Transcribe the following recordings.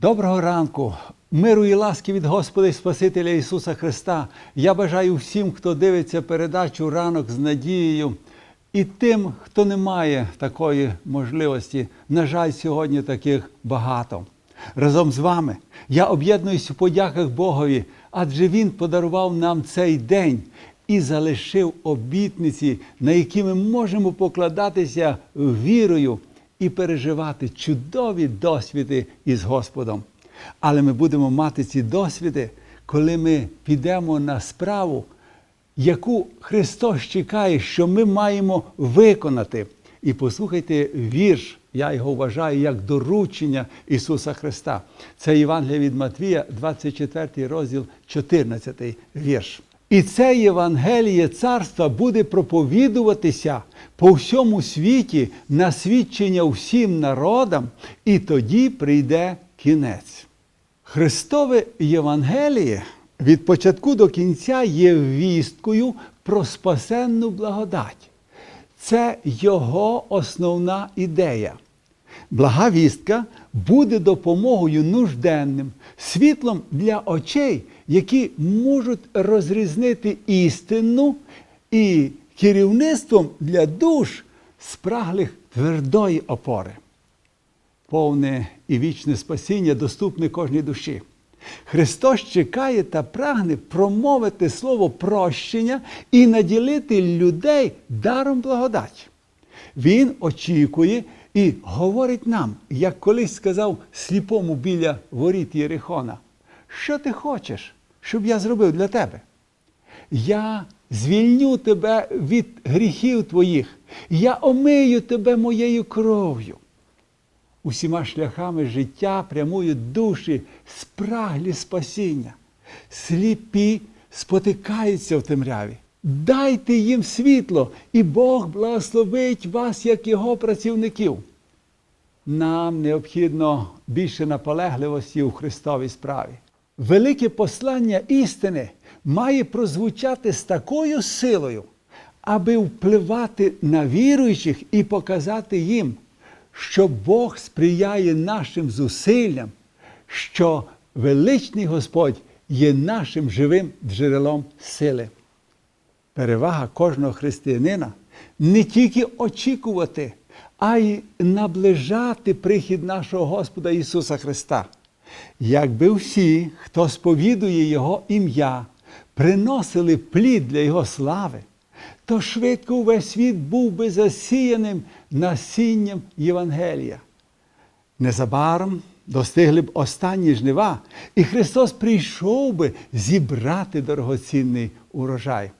Доброго ранку, миру і ласки від Господа і Спасителя Ісуса Христа. Я бажаю всім, хто дивиться передачу ранок з надією, і тим, хто не має такої можливості. На жаль, сьогодні таких багато. Разом з вами я об'єднуюсь у подяках Богові, адже Він подарував нам цей день і залишив обітниці, на які ми можемо покладатися вірою і переживати чудові досвіди із Господом. Але ми будемо мати ці досвіди, коли ми підемо на справу, яку Христос чекає, що ми маємо виконати. І послухайте вірш, я його вважаю як доручення Ісуса Христа. Це Євангелія від Матвія, 24 розділ, 14 вірш. І це Євангеліє царства буде проповідуватися по всьому світі на свідчення всім народам, і тоді прийде кінець. Христове Євангеліє від початку до кінця є вісткою про спасенну благодать. Це його основна ідея. Блага вістка буде допомогою нужденним, світлом для очей, які можуть розрізнити істину і керівництвом для душ спраглих твердої опори. Повне і вічне спасіння доступне кожній душі. Христос чекає та прагне промовити слово прощення і наділити людей даром благодаті. Він очікує і говорить нам, як колись сказав сліпому біля воріт Єрихона, що ти хочеш, щоб я зробив для тебе? Я звільню тебе від гріхів твоїх, я омию тебе моєю кров'ю. Усіма шляхами життя прямують душі спраглі спасіння, сліпі спотикаються в темряві. Дайте їм світло, і Бог благословить вас, як Його працівників. Нам необхідно більше наполегливості у Христовій справі. Велике послання істини має прозвучати з такою силою, аби впливати на віруючих і показати їм, що Бог сприяє нашим зусиллям, що величний Господь є нашим живим джерелом сили. Перевага кожного християнина не тільки очікувати, а й наближати прихід нашого Господа Ісуса Христа. Якби всі, хто сповідує Його ім'я, приносили плід для Його слави, то швидко увесь світ був би засіяним насінням Євангелія. Незабаром достигли б останні жнива, і Христос прийшов би зібрати дорогоцінний урожай.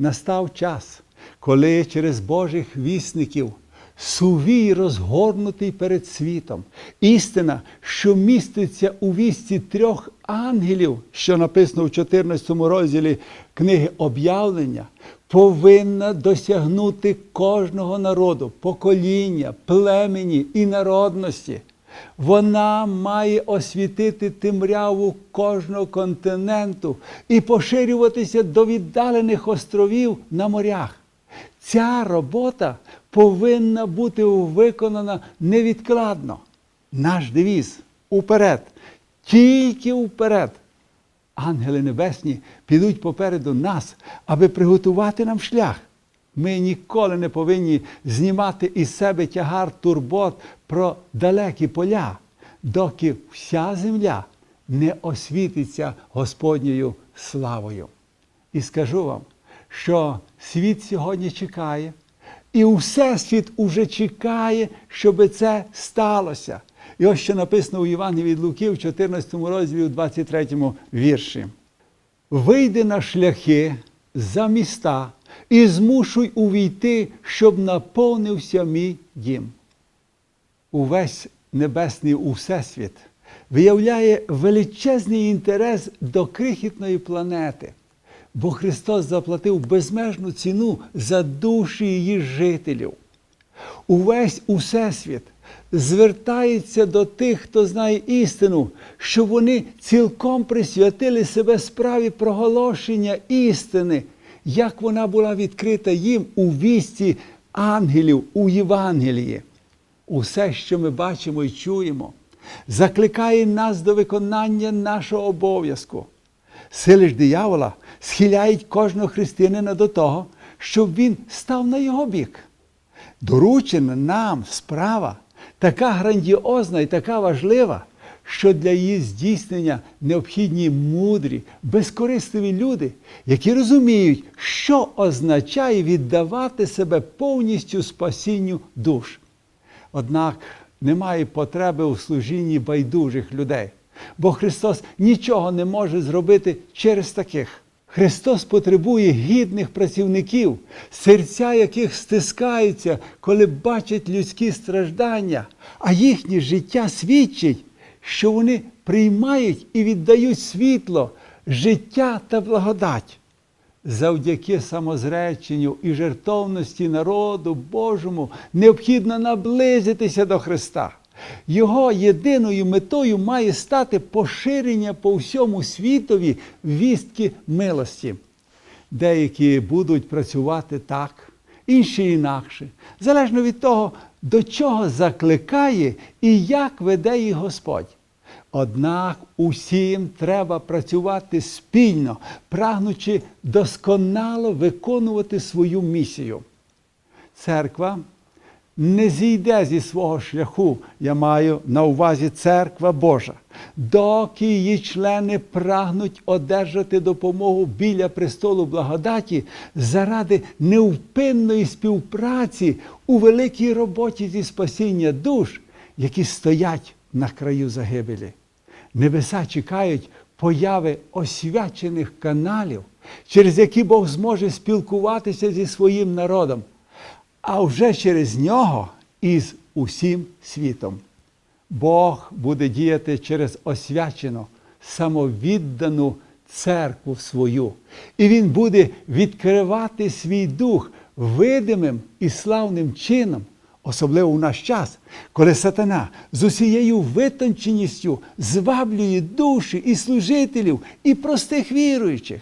Настав час, коли через Божих вісників сувій розгорнутий перед світом, істина, що міститься у вісті трьох ангелів, що написано в 14 розділі книги об'явлення, повинна досягнути кожного народу, покоління, племені і народності. Вона має освітити темряву кожного континенту і поширюватися до віддалених островів на морях. Ця робота повинна бути виконана невідкладно. Наш девіз уперед, тільки вперед. Ангели небесні підуть попереду нас, аби приготувати нам шлях. Ми ніколи не повинні знімати із себе тягар турбот про далекі поля, доки вся земля не освітиться Господньою славою. І скажу вам, що світ сьогодні чекає, і Всесвіт уже чекає, щоб це сталося. І ось що написано у Євангелії від Луки в 14 розділі, у 23 вірші. Вийди на шляхи за міста і змушуй увійти, щоб наповнився мій дім. Увесь небесний Всесвіт виявляє величезний інтерес до крихітної планети, бо Христос заплатив безмежну ціну за душі її жителів. Увесь Усесвіт звертається до тих, хто знає істину, що вони цілком присвятили себе справі проголошення істини, як вона була відкрита їм у вісті ангелів у Євангелії. Усе, що ми бачимо і чуємо, закликає нас до виконання нашого обов'язку. Сили ж диявола схиляють кожного християнина до того, щоб він став на його бік. Доручена нам справа така грандіозна і така важлива, що для її здійснення необхідні мудрі, безкорисливі люди, які розуміють, що означає віддавати себе повністю спасінню душ. Однак немає потреби у служінні байдужих людей, бо Христос нічого не може зробити через таких. Христос потребує гідних працівників, серця яких стискаються, коли бачать людські страждання, а їхнє життя свідчить, що вони приймають і віддають світло, життя та благодать. Завдяки самозреченню і жертовності народу Божому необхідно наблизитися до Христа. Його єдиною метою має стати поширення по всьому світові вістки милості. Деякі будуть працювати так, інші інакше, залежно від того, до чого закликає і як веде їх Господь. Однак усім треба працювати спільно, прагнучи досконало виконувати свою місію. Церква не зійде зі свого шляху, я маю на увазі церква Божа, доки її члени прагнуть одержати допомогу біля престолу благодаті заради невпинної співпраці у великій роботі зі спасіння душ, які стоять на краю загибелі. Небеса чекають появи освячених каналів, через які Бог зможе спілкуватися зі своїм народом, а вже через нього і з усім світом. Бог буде діяти через освячену, самовіддану церкву свою. І Він буде відкривати свій дух видимим і славним чином, особливо в наш час, коли сатана з усією витонченістю зваблює душі і служителів, і простих віруючих.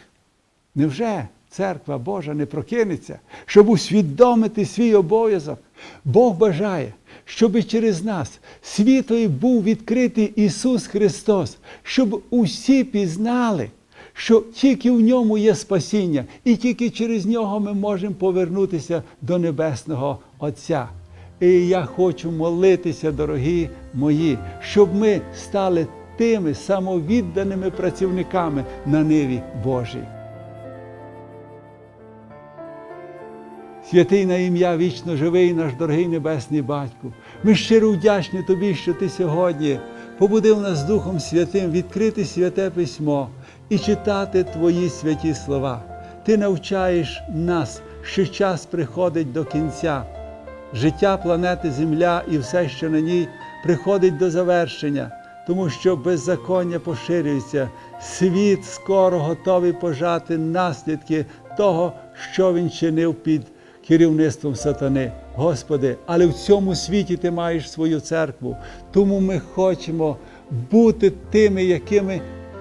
Невже церква Божа не прокинеться, щоб усвідомити свій обов'язок? Бог бажає, щоб через нас світові був відкритий Ісус Христос, щоб усі пізнали, що тільки в ньому є спасіння, і тільки через нього ми можемо повернутися до Небесного Отця. І я хочу молитися, дорогі мої, щоб ми стали тими самовідданими працівниками на ниві Божій. Святий на ім'я вічно живий, наш дорогий Небесний Батьку. Ми щиро вдячні Тобі, що Ти сьогодні побудив нас Духом Святим відкрити святе письмо і читати Твої святі слова. Ти навчаєш нас, що час приходить до кінця. Життя планети Земля і все, що на ній, приходить до завершення, тому що беззаконня поширюється, світ скоро готовий пожати наслідки того, що він чинив під керівництвом сатани. Господи, але в цьому світі ти маєш свою церкву. Тому ми хочемо бути тими, якими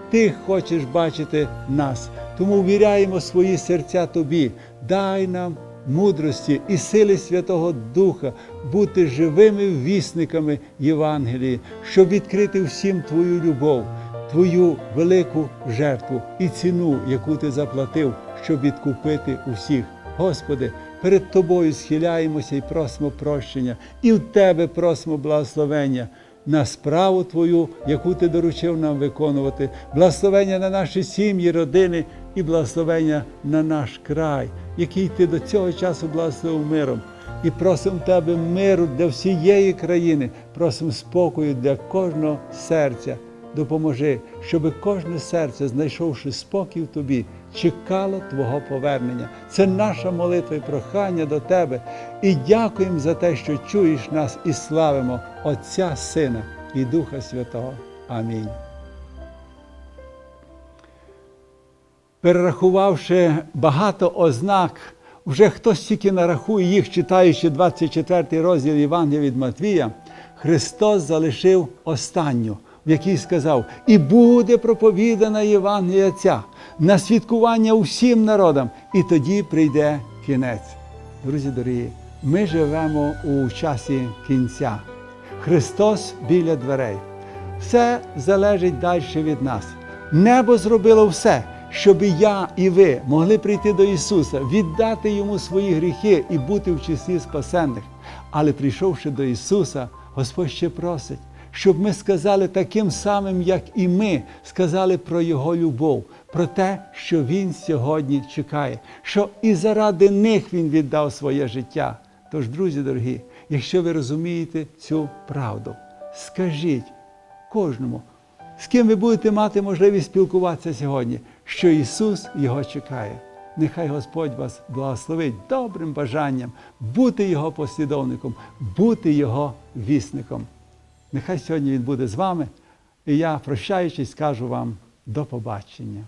ти хочеш бачити нас. Тому ввіряємо свої серця Тобі. Дай нам мудрості і сили Святого Духа бути живими вісниками Євангелії, щоб відкрити всім Твою любов, Твою велику жертву і ціну, яку Ти заплатив, щоб відкупити усіх. Господи, перед Тобою схиляємося і просимо прощення, і в Тебе просимо благословення на справу Твою, яку Ти доручив нам виконувати, благословення на наші сім'ї, родини і благословення на наш край, який Ти до цього часу благословив миром. І просимо Тебе миру для всієї країни, просимо спокою для кожного серця. Допоможи, щоб кожне серце, знайшовши спокій в тобі, чекало Твого повернення. Це наша молитва і прохання до Тебе. І дякуємо за те, що чуєш нас і славимо Отця, Сина і Духа Святого. Амінь. Перерахувавши багато ознак, вже хтось тільки нарахує їх, читаючи 24 розділ Євангелія від Матвія, Христос залишив останню, в якій сказав: І буде проповідана Євангелія ця на свідкування усім народам, і тоді прийде кінець. Друзі дорогі, ми живемо у часі кінця. Христос біля дверей. Все залежить далі від нас. Небо зробило все, щоб я і ви могли прийти до Ісуса, віддати Йому свої гріхи і бути в числі спасенних. Але прийшовши до Ісуса, Господь ще просить, щоб ми сказали таким самим, як і ми, сказали про Його любов, про те, що Він сьогодні чекає, що і заради них Він віддав своє життя. Тож, друзі дорогі, якщо ви розумієте цю правду, скажіть кожному, з ким ви будете мати можливість спілкуватися сьогодні, що Ісус його чекає. Нехай Господь вас благословить добрим бажанням бути Його послідовником, бути Його вісником. Нехай сьогодні Він буде з вами, і я, прощаючись, скажу вам до побачення.